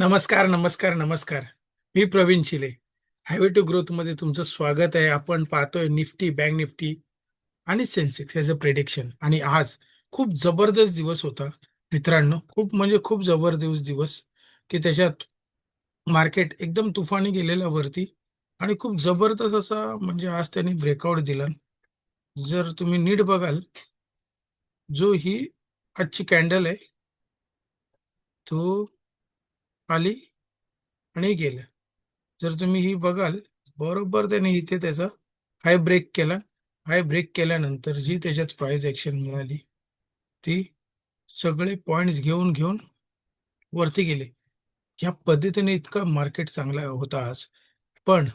नमस्कार, नमस्कार, नमस्कार. मी प्रवीण शिले. हायवे टू ग्रोथमध्ये तुमचं स्वागत आहे. आपण पाहतोय निफ्टी, बँक निफ्टी आणि सेन्सेक्स याचं प्रेडिक्शन आणि आज खूप जबरदस्त दिवस होता मित्रांनो. खूप म्हणजे खूप जबरदस्त दिवस की त्याच्यात मार्केट एकदम तुफानी गेलेला वरती आणि खूप जबरदस्त असा म्हणजे आज त्यांनी ब्रेकआउट दिला. जर तुम्ही नीट बघाल, जो ही आजची कॅन्डल आहे, तो आली आणि गेलं. जर तुम्ही ही बघाल, बरोबर त्याने इथे त्याचा हाय ब्रेक केला. हाय ब्रेक केल्यानंतर जी त्याच्यात प्राईज ॲक्शन मिळाली, ती सगळे पॉईंट्स घेऊन, घेऊन वरती गेले. ह्या पद्धतीने इतका मार्केट चांगला होता आज. पण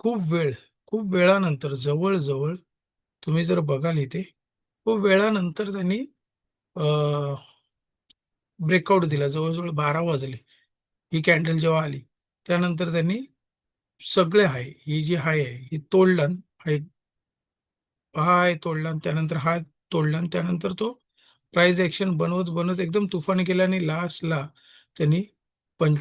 खूप वेळ, खूप वेळानंतर जवळजवळ तुम्ही जर बघाल इथे, खूप वेळानंतर त्यांनी ब्रेकआउट दिला. जवळ-जवळ 12 वाजले. ही कॅन्डल जेव्हा आली, त्यानंतर त्यांनी सगळे हाय, ही जी हाय आहे, ही तोडलं हाय हाय तोडला आणि त्यानंतर हा तोडला आणि त्यानंतर तो प्राइस ऍक्शन बनवत, बनवत एकदम तुफान केला आणि लास्टला त्यांनी पंच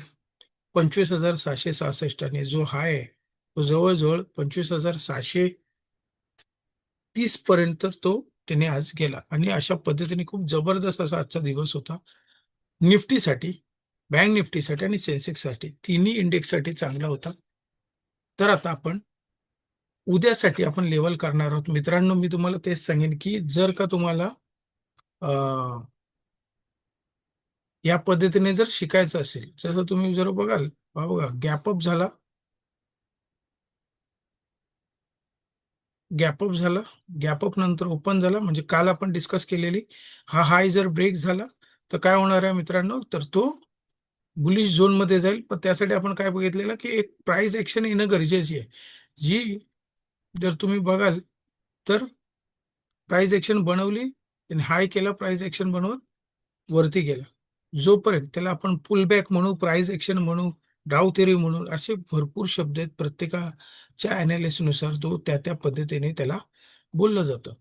पंचवीस हजार सहाशे सहासष्ट आणि जो हाय आहे, तो जवळ-जवळ 25,630 पर्यंत तो त्याने आज गेला आणि अशा पद्धतीने खूप जबरदस्त असा आजचा दिवस होता. निफ्टीसाठी, बँक निफ्टीसाठी आणि सेन्सेक्ससाठी तिन्ही इंडेक्ससाठी चांगला होता. तर आता आपण उद्यासाठी आपण लेवल करणार आहोत. मित्रांनो, मी तुम्हाला तेच सांगेन, की जर का तुम्हाला या पद्धतीने जर शिकायचं असेल, जसं तुम्ही जर बघाल, बघा गॅप अप झाला. गॅप अप झाला. गॅप अप नंतर ओपन झाला म्हणजे काल आपण डिस्कस केलेली हा हाय जर ब्रेक झाला, तर काय होणार आहे मित्रांनो, तर तो बुलिश झोनमध्ये जाईल. पण त्यासाठी आपण काय बघितलेलं, की एक प्राइस ॲक्शन येणं गरजेची आहे. जी जर तुम्ही बघाल, तर प्राइस ॲक्शन बनवली, त्याने हाय केला, प्राइस ॲक्शन बनवत वरती गेला. जोपर्यंत त्याला आपण पुल बॅक म्हणू, प्राइस ॲक्शन म्हणू, डाव थेरी म्हणून असे भरपूर शब्द आहेत. प्रत्येकाच्या अनालिसनुसार तो त्या-त्या पद्धतीने त्याला बोललं जातं.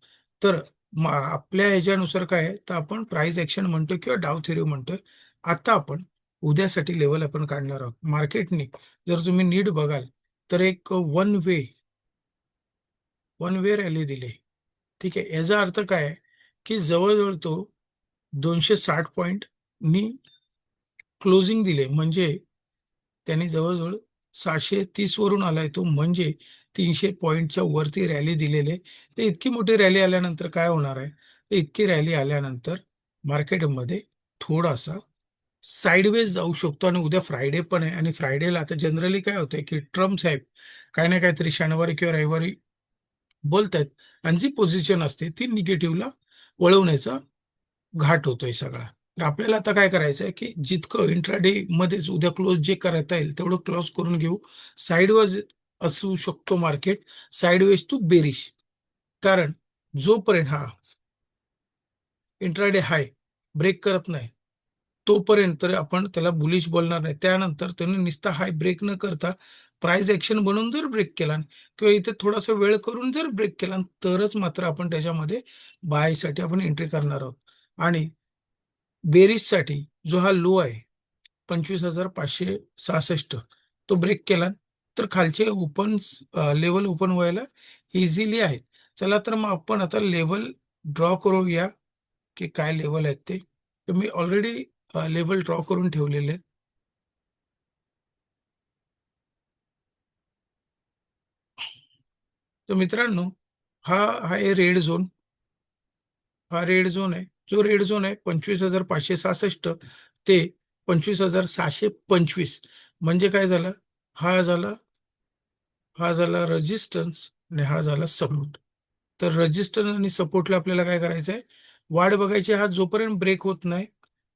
तर आपल्या ह्याच्यानुसार काय आहे, तर आपण प्राइस ऍक्शन म्हणतोय किंवा डाव थेरी म्हणतोय. आता आपण उद्यासाठी लेवल आपण काढणार आहोत. मार्केटने जर तुम्ही नीट बघाल, तर एक one way one way rally दिले ठीक आहे. याचा अर्थ काय आहे, की जवळ-जवळ तो 260 पॉइंटनी क्लोजिंग दिले. म्हणजे त्याने जवळजवळ सहाशे तीस वरून आलाय तो म्हणजे तीनशे पॉईंटच्या वरती रॅली दिलेली आहे. तर इतकी मोठी रॅली आल्यानंतर काय होणार आहे, तर इतकी रॅली आल्यानंतर मार्केटमध्ये थोडासा साईडवेज जाऊ शकतो आणि उद्या फ्रायडे पण आहे आणि फ्रायडेला आता जनरली काय होतंय, की ट्रम्प साहेब काही ना काहीतरी शनिवारी किंवा रविवारी बोलत आहेत आणि जी पोझिशन असते ती निगेटिव्हला वळवण्याचा घाट होतोय सगळा. तर आपल्याला आता काय करायचं आहे, की जितकं इंट्राडेमध्येच उद्या क्लोज जे करता येईल तेवढं क्लोज करून घेऊ. साइडवेज असू शकतो मार्केट, साईडवेज टू बेरिश. कारण जोपर्यंत हा इंट्राडे हाय ब्रेक करत नाही, तोपर्यंत तर आपण त्याला बुलिश बोलणार नाही. त्यानंतर त्याने नुसता हाय ब्रेक न करता प्राइस ऍक्शन बनवून जर ब्रेक केला किंवा इथे थोडासा वेळ करून जर ब्रेक केला, तरच मात्र आपण त्याच्यामध्ये बायसाठी आपण एंट्री करणार आहोत. आणि बेरीजसाठी जो हा लो आहे 25,566 तो ब्रेक केला, तर खालचे ओपन लेवल ओपन व्हायला इझिली आहेत. चला तर मग आपण आता लेवल ड्रॉ करूया, की काय लेवल आहेत ते. तर मी ऑलरेडी लेवल ड्रॉ करून ठेवलेले आहेत. तर मित्रांनो, हा आहे रेड झोन. हा रेड झोन आहे. जो रेड झोन आहे 25,566 ते 25,625 म्हणजे काय झालं, हा झाला हा झाला रजिस्टन्स आणि हा झाला सपोर्ट. तर रजिस्टन्स आणि सपोर्टला आपल्याला काय करायचं आहे, वाट बघायची हा जोपर्यंत ब्रेक होत नाही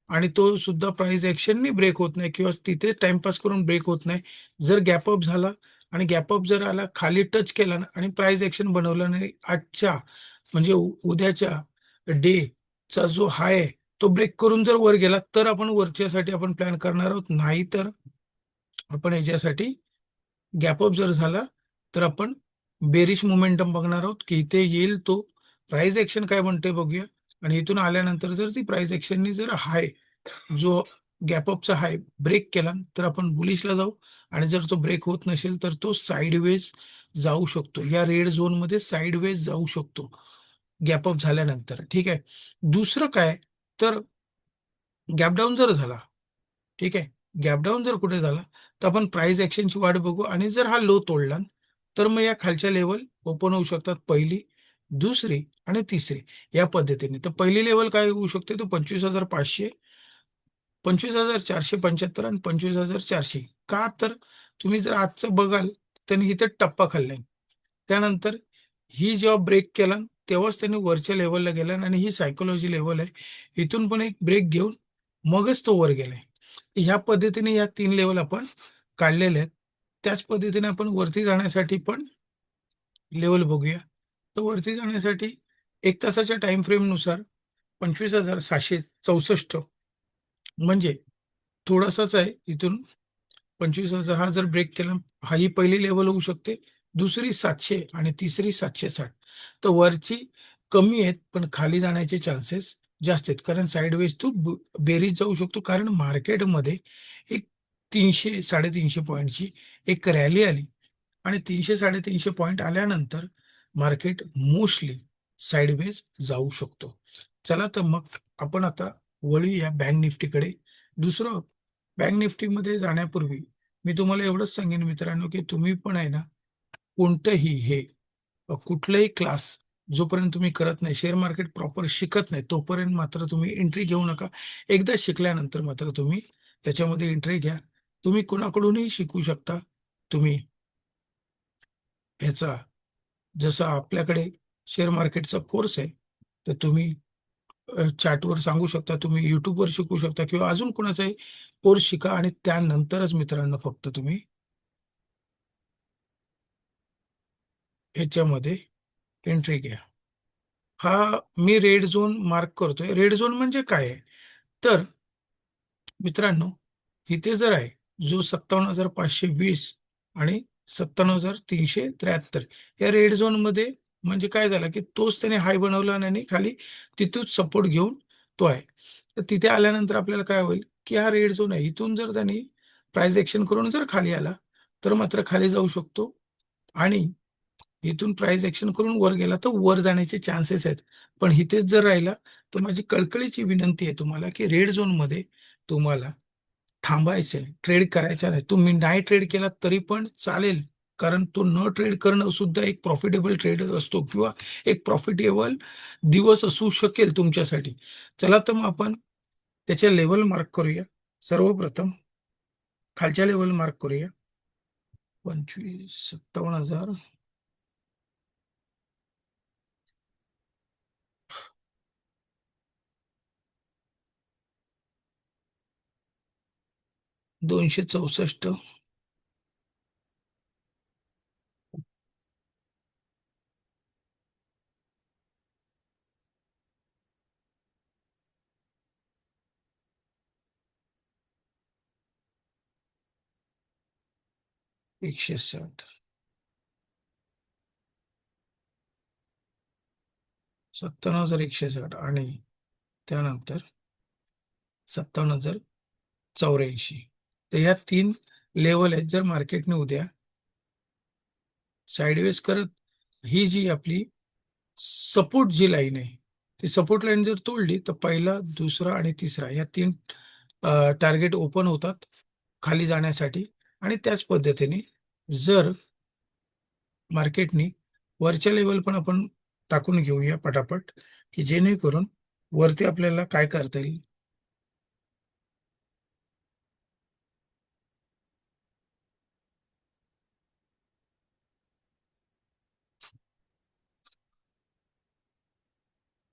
आणि तो सुद्धा प्राइस ऍक्शननी ब्रेक होत नाही किंवा तिथे टाइमपास करून ब्रेक होत नाही. जर गॅप अप झाला आणि गॅप अप जर आला, खाली टच केला आणि प्राइस ॲक्शन बनवलं नाही आजच्या म्हणजे उद्याच्या डेचा जो हाय आहे, तो ब्रेक करून जर वर गेला, तर आपण वरच्यासाठी आपण प्लॅन करणार आहोत. नाही तर आपण याच्यासाठी गॅपअप जर झाला, तर आपण बेरिश मोमेंटम बघणार आहोत, की इथे येईल तो. प्राइस ॲक्शन काय म्हणतोय बघूया. आणि इथून आल्यानंतर जर ती प्राइस ॲक्शननी जर हाय जो गॅपअपचा हाय ब्रेक केला तर आपण बुलिशला जाऊ. आणि जर तो ब्रेक होत नसेल तर तो साईडवेज जाऊ शकतो. या रेड झोनमध्ये साईडवेज जाऊ शकतो. गॅपअप झाल्यानंतर. ठीक आहे? दुसरं काय? तर गॅपडाऊन जर झाला ठीक आहे? गॅपडाऊन जर कुठे झाला तर आपण प्राइस ॲक्शनची वाढ बघू. आणि जर हा लो तोडला तर मग या खालच्या लेवल ओपन होऊ शकतात पहिली दुसरी आणि तिसरी या पद्धतीने. तर पहिली लेवल काय होऊ शकते? तर पंचवीस हजार पाचशे पंचवीस हजार चारशे पंच्याहत्तर आणि पंचवीस हजार चारशे. का तर तुम्ही जर आजचं बघाल त्यांनी इथे टप्पा खाल्लाय. त्यानंतर ही जेव्हा ब्रेक केला तेव्हाच त्यांनी वरच्या लेवलला गेला आणि ही सायकोलॉजी लेवल आहे. इथून पण एक ब्रेक घेऊन मगच तो वर गेलाय. ह्या पद्धतीने या तीन लेवल आपण काढलेले आहेत. त्याच पद्धतीने आपण वरती जाण्यासाठी पण लेवल बघूया. तर वरती जाण्यासाठी एक तासाच्या टाइम फ्रेमनुसार पंचवीस हजार सहाशे चौसष्ट. म्हणजे थोडासाच आहे इथून. पंचवीस हजार हा जर ब्रेक केला हा ही पहिली लेवल होऊ शकते. दुसरी सातशे आणि तिसरी सातशे साठ. तर वरची कमी आहेत पण खाली जाण्याचे चान्सेस जास्त आहेत. कारण साईडवेज तू बेरीज जाऊ शकतो. कारण मार्केटमध्ये एक तीनशे साडेतीनशे पॉईंटची एक रॅली आली. आणि तीनशे साडेतीनशे पॉईंट आल्यानंतर मार्केट मोस्टली साईडवेज जाऊ शकतो. चला तर मग आपण आता वळूया बँक निफ्टीकडे दुसरं बँक निफ्टीमध्ये जाण्यापूर्वी मी तुम्हाला एवढंच सांगेन मित्रांनो की तुम्ही पण आहे ना कोणतंही हे कुठलंही क्लास जोपर्यंत तुम्ही करत नाही शेअर मार्केट प्रॉपर शिकत नाही तोपर्यंत मात्र तुम्ही एंट्री घेऊ नका. एकदा शिकल्यानंतर मात्र तुम्ही त्याच्यामध्ये एंट्री घ्या. तुम्ही कुणाकडूनही शिकू शकता. तुम्ही ह्याचा जसं आपल्याकडे शेअर मार्केटचा कोर्स आहे तर तुम्ही चॅटवर सांगू शकता तुम्ही युट्यूबवर शिकू शकता किंवा अजून कोणाचाही कोर्स शिका आणि त्यानंतरच मित्रांनो फक्त तुम्ही ह्याच्यामध्ये एंट्री घ्या हा मी रेड झोन मार्क करतोय. रेड झोन म्हणजे काय आहे? तर मित्रांनो इथे जर आहे जो सत्तावन्न हजार पाचशे वीस आणि सत्त्याण्णव हजार तीनशे त्र्याहत्तर या रेड झोनमध्ये म्हणजे काय झालं की तोच त्याने हाय बनवला आणि खाली तिथूच सपोर्ट घेऊन तो आहे. तर तिथे आल्यानंतर आपल्याला काय होईल की हा रेड झोन आहे. इथून जर त्यांनी प्राइस ॲक्शन करून जर खाली आला तर मात्र खाली जाऊ शकतो. आणि इथून प्राइस ऍक्शन करून वर गेला तर वर जाण्याचे चान्सेस आहेत. पण इथेच जर राहिला तर माझी कळकळीची विनंती आहे तुम्हाला की रेड झोनमध्ये तुम्हाला थांबायचंय ट्रेड करायचा नाही. तुम्ही नाही ट्रेड केला तरी पण चालेल. कारण तो न ट्रेड करणं सुद्धा एक प्रॉफिटेबल ट्रेड असतो किंवा एक प्रॉफिटेबल दिवस असू शकेल तुमच्यासाठी. चला तर मग आपण त्याच्या लेवल मार्क करूया. सर्वप्रथम खालच्या लेवल मार्क करूया. पंचवीस सत्तावन्न हजार. दोनशे चौसष्ट. एकशे साठ. सत्तावन्न हजार एकशे साठ आणि त्यानंतर सत्तावन्न हजार चौऱ्याऐंशी. तर ह्या तीन लेवल आहेत. जर मार्केटने उद्या साईडवेज करत ही जी आपली सपोर्ट जी लाईन आहे ती सपोर्ट लाईन जर तोडली तर पहिला दुसरा आणि तिसरा या तीन टार्गेट ओपन होतात खाली जाण्यासाठी. आणि त्याच पद्धतीने जर मार्केटनी वरच्या लेवल पण आपण टाकून घेऊया पटापट की जेणेकरून वरती आपल्याला काय करता येईल?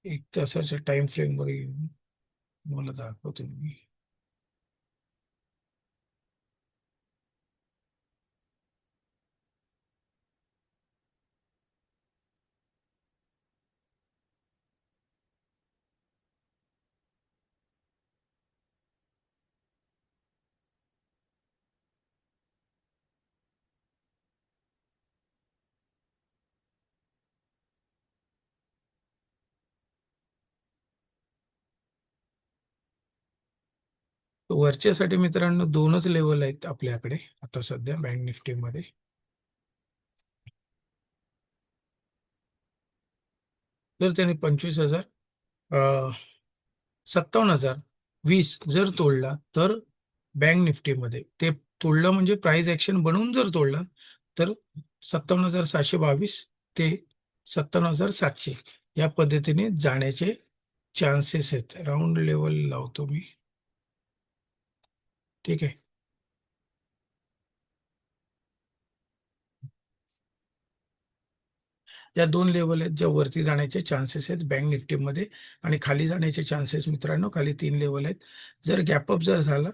एक तासाच्या टाइम फ्रेमवर येऊन मला दाखवतो मी. वरच्यासाठी मित्रांनो दोनच लेवल आहेत आपल्याकडे आता सध्या बँक निफ्टीमध्ये जर त्याने पंचवीस हजार सत्तावन्न हजार वीस जर तोडला तर बँक निफ्टीमध्ये ते तोडलं म्हणजे प्राइस ऍक्शन बनवून जर तोडला तर सत्तावन्न हजार सातशे बावीस ते सत्तावन्न हजार सातशे या पद्धतीने जाण्याचे चान्सेस आहेत. राऊंड लेवल लावतो मी. ठीक आहे. या दोन लेवल आहेत ज्या वरती जाण्याचे चान्सेस आहेत बँक निफ्टीमध्ये आणि खाली जाण्याचे चान्सेस मित्रांनो खाली तीन लेवल आहेत. जर गॅपअप जर झाला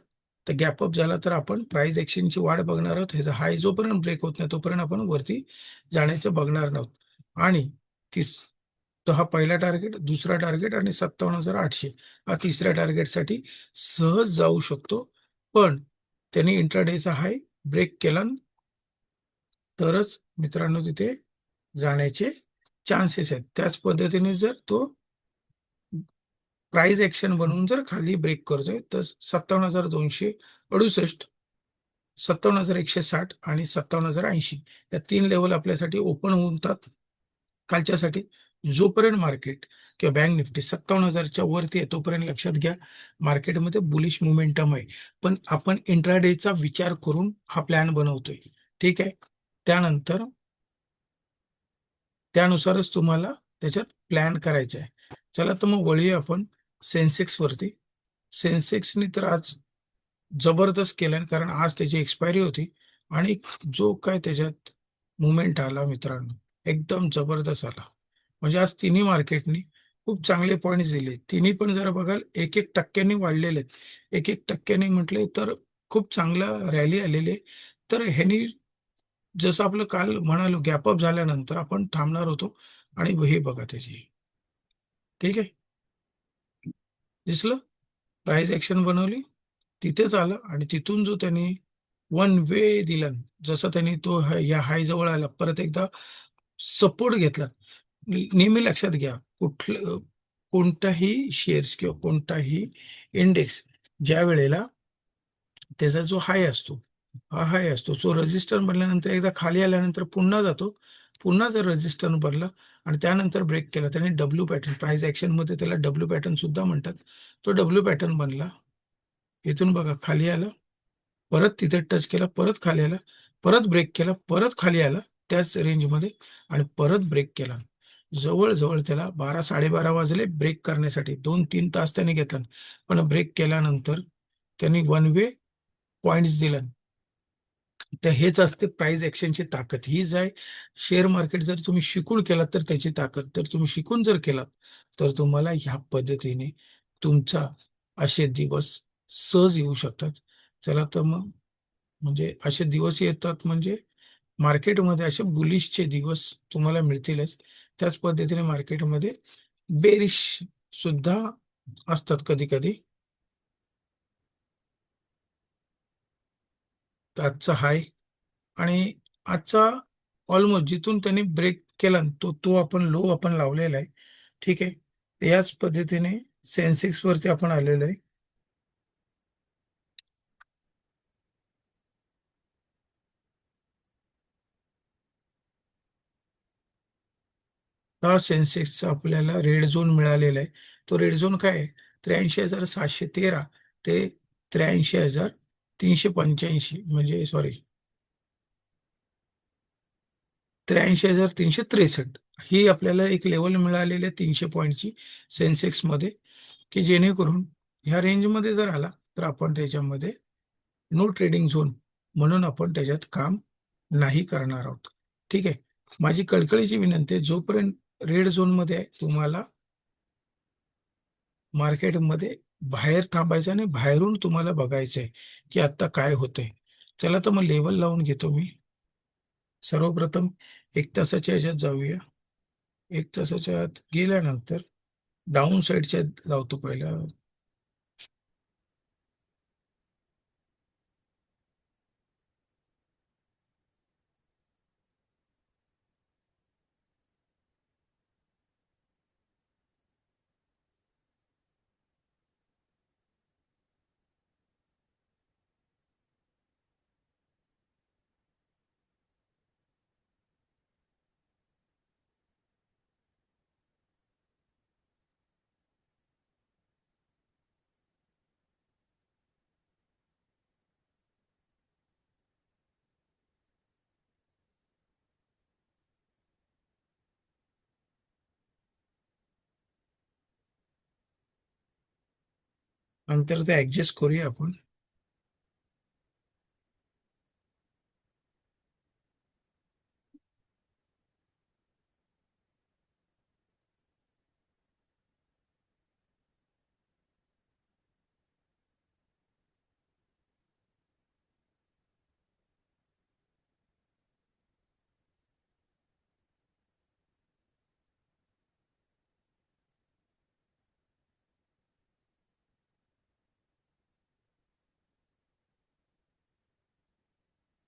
तर गॅपअप झाला तर आपण प्राइस एक्सचेंजची वाढ बघणार आहोत. ह्याचा हाय जोपर्यंत ब्रेक होत नाही तोपर्यंत आपण वरती जाण्याचं बघणार नाहोत. आणि तीस तर हा पहिला टार्गेट दुसरा टार्गेट आणि सत्तावन्न हजार आठशे. हा तिसऱ्या टार्गेटसाठी सहज जाऊ शकतो. पण त्यांनी इंट्राडेचा हाय ब्रेक केला. तरच मित्रांनो तिथे जाण्याचे चान्सेस आहेत. त्याच पद्धतीने जर तो प्राइस ऍक्शन बनवून जर खाली ब्रेक करतोय तर सत्तावन्न हजार दोनशे अडुसष्ट सत्तावन्न हजार एकशे साठ आणि सत्तावन्न हजार ऐंशी या तीन लेवल आपल्यासाठी ओपन होतात. कालच्यासाठी जोपर्यंत मार्केट किंवा बँक निफ्टी सत्तावन्न हजारच्या वरती आहे तोपर्यंत लक्षात घ्या मार्केटमध्ये बुलिश मुमेंटम आहे. पण आपण इंट्राडेचा विचार करून हा प्लॅन बनवतोय. ठीक आहे? त्यानंतर त्यानुसारच तुम्हाला त्याच्यात प्लॅन करायचा आहे. चला तर मग वळूया आपण सेन्सेक्स वरती. सेन्सेक्सनी तर आज जबरदस्त केलं कारण आज त्याची एक्सपायरी होती आणि जो काय त्याच्यात मुवमेंट आला मित्रांनो एकदम जबरदस्त आला. म्हणजे आज तिन्ही मार्केटनी खूप चांगले पॉईंट्स दिले. तिन्ही पण जर बघाल एक एक टक्क्यांनी वाढलेले आहेत. एक एक टक्क्यांनी म्हटले तर खूप चांगला रॅली आलेली. तर ह्यांनी जसं आपलं काल म्हणालो गॅपअप झाल्यानंतर आपण थांबणार होतो आणि हे बघा त्याची. ठीक आहे? दिसलं? प्राइस ऍक्शन बनवली. तिथेच आलं आणि तिथून जो त्यांनी वन वे दिला जसं त्यांनी तो या हाय जवळ आला परत एकदा सपोर्ट घेतला. नेहमी लक्षात घ्या कुठलं कोणताही शेअर्स किंवा कोणताही इंडेक्स ज्या वेळेला त्याचा जो हाय असतो हा हाय असतो जो रजिस्टर बनल्यानंतर एकदा खाली आल्यानंतर पुन्हा जातो पुन्हा जर रजिस्टर बनला आणि त्यानंतर ब्रेक केला त्याने डब्ल्यू पॅटर्न प्राइस ऍक्शनमध्ये त्याला डब्ल्यू पॅटर्न सुद्धा म्हणतात तो डब्ल्यू पॅटर्न बनला इथून बघा खाली आला परत तिथे टच केला परत खाली आला परत ब्रेक केला परत खाली आला त्याच रेंजमध्ये आणि परत ब्रेक केला. जवळजवळ त्याला बारा साडेबारा वाजले ब्रेक करण्यासाठी. दोन तीन तास त्याने घेतला. पण ब्रेक केल्यानंतर त्यांनी वन वे पॉइंट्स दिला. तर हेच असते प्राइस ऍक्शनची ताकद. हीच आहे शेअर मार्केट जर तुम्ही शिकून केलात तर त्याची ताकद. तर तुम्ही शिकून जर केलात तर तुम्हाला ह्या पद्धतीने तुमचा असे दिवस सहज येऊ शकतात. चला तर मग म्हणजे असे दिवस येतात म्हणजे मार्केटमध्ये असे बुलिशचे दिवस तुम्हाला मिळतीलच. त्याच पद्धतीने मार्केटमध्ये बेरिश सुद्धा असतात कधी कधी आजचा हाय. आणि आजचा ऑलमोस्ट जिथून त्यांनी ब्रेक केला तो तो आपण लो आपण लावलेला आहे. ठीक आहे. याच पद्धतीने सेन्सेक्स वरती आपण आलेलो आहे. हा सेन्सेक्सचा आपल्याला रेड झोन मिळालेला आहे? तो रेड झोन काय आहे? त्र्याऐंशी हजार सातशे तेरा ते त्र्याऐंशी हजार तीनशे पंच्याऐंशी म्हणजे सॉरी त्र्याऐंशी हजार तीनशे त्रेसष्ट. ही आपल्याला एक लेवल मिळालेली आहे तीनशे पॉईंटची सेन्सेक्समध्ये की जेणेकरून ह्या रेंजमध्ये जर आला तर आपण त्याच्यामध्ये नो ट्रेडिंग झोन म्हणून आपण त्याच्यात काम नाही करणार आहोत. ठीक आहे? माझी कळकळीची विनंती जोपर्यंत रेड झोनमध्ये आहे तुम्हाला मार्केटमध्ये बाहेर थांबायचं आणि बाहेरून तुम्हाला बघायचं आहे की आता काय होतंय. चला तर मग लेवल लावून घेतो मी. सर्वप्रथम एक तासाच्या ह्याच्यात जाऊया. एक तासाच्या आत गेल्यानंतर डाऊन साईडच्या लावतो पहिला. नंतर ते ऍडजस्ट करूया आपण.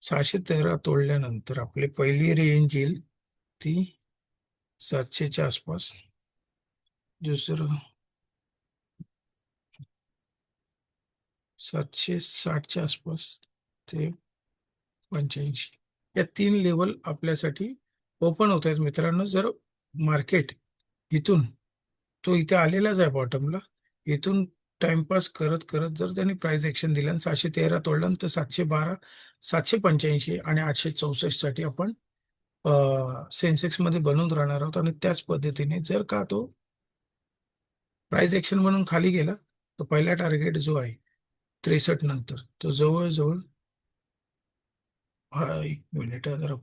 सहाशे तेरा तोडल्यानंतर आपली पहिली रेंज येईल ती सातशेच्या आसपास. दुसरं सातशे साठच्या आसपास ते पंच्याऐंशी. या तीन लेवल आपल्यासाठी ओपन होत आहेत मित्रांनो. जर मार्केट इथून तो इथे आलेलाच आहे बॉटमला इथून टाइमपास करत करत जर त्यांनी प्राइस एक्शन दिलं आणि सातशे तेरा तोडलं तर सातशे बारा सातशे पंच्याऐंशी आणि आठशे चौसष्टसाठी आपण सेन्सेक्समध्ये बनवून राहणार आहोत आणि त्याच पद्धतीने जर का तो प्राइस एक्शन म्हणून खाली गेला तर पहिला टार्गेट जो आहे त्रेसष्ट नंतर तो जवळजवळ एक मिनिट जरा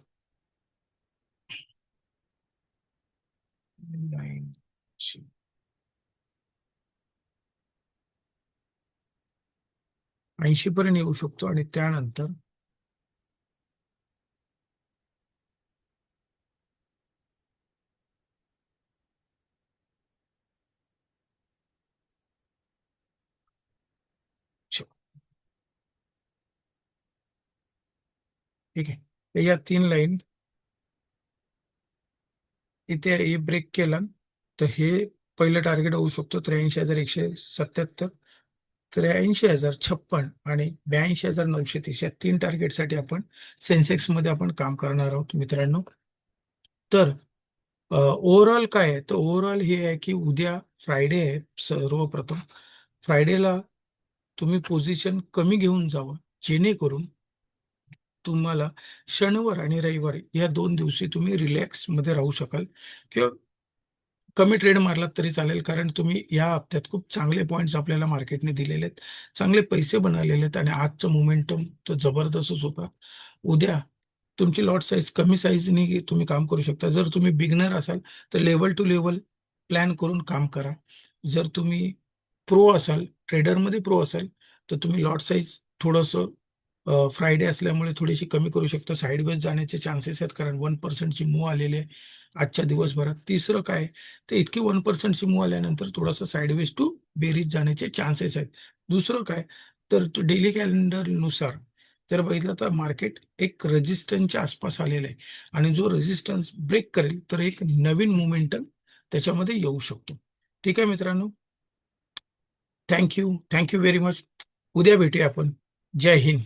ऐंशी पर्यंत येऊ शकतो आणि त्यानंतर ठीक आहे. या तीन लाईन इथे हे ब्रेक केला. तर हे पहिलं टार्गेट होऊ शकतो त्र्याऐंशी हजार एकशे सत्याहत्तर. त्र्याऐंशी हजार छप्पन आणि ब्याऐंशी हजार नऊशे तीस या तीन टार्गेटसाठी आपण सेन्सेक्समध्ये आपण काम करणार आहोत मित्रांनो. तर ओव्हरऑल काय आहे? तर ओव्हरऑल हे आहे की उद्या फ्रायडे आहे सर्वप्रथम. फ्रायडेला तुम्ही पोझिशन कमी घेऊन जावं जेणेकरून तुम्हाला शनिवार आणि रविवार या दोन दिवशी तुम्ही रिलॅक्समध्ये राहू शकाल. किंवा कमी ट्रेड मारलात तरी चालेल कारण तुम्ही या हप्त्यात खूप चांगले पॉईंट्स आपल्याला मार्केटने दिलेले आहेत. चांगले पैसे बनवलेले आहेत आणि आजचं मोमेंटम तर जबरदस्तच होता. उद्या तुमची लॉट साईज कमी साईजनी तुम्ही काम करू शकता. जर तुम्ही बिगनर असाल तर लेवल टू लेवल प्लॅन करून काम करा. जर तुम्ही प्रो असाल ट्रेडरमध्ये प्रो असाल तर तुम्ही लॉट साईज थोडंसं फ्रायडे असल्यामुळे थोडीशी कमी करू शकतो. साईडवेज जाण्याचे चान्सेस आहेत कारण वन पर्सेंटची मूव आलेले आहे आजच्या दिवसभरात. तिसरं काय? तर इतकी वन पर्सेंटची मूव आल्यानंतर थोडासा साईडवेज टू बेरीज जाण्याचे चान्सेस आहेत. दुसरं काय? तर डेली कॅलेंडरनुसार जर बघितलं तर मार्केट एक रेजिस्टन्सच्या आसपास आलेलं आहे. आणि जो रेजिस्टन्स ब्रेक करेल तर एक नवीन मुमेंटम त्याच्यामध्ये येऊ शकतो. ठीक आहे मित्रांनो? थँक्यू थँक्यू व्हेरी मच उद्या भेटूया आपण. जय हिंद.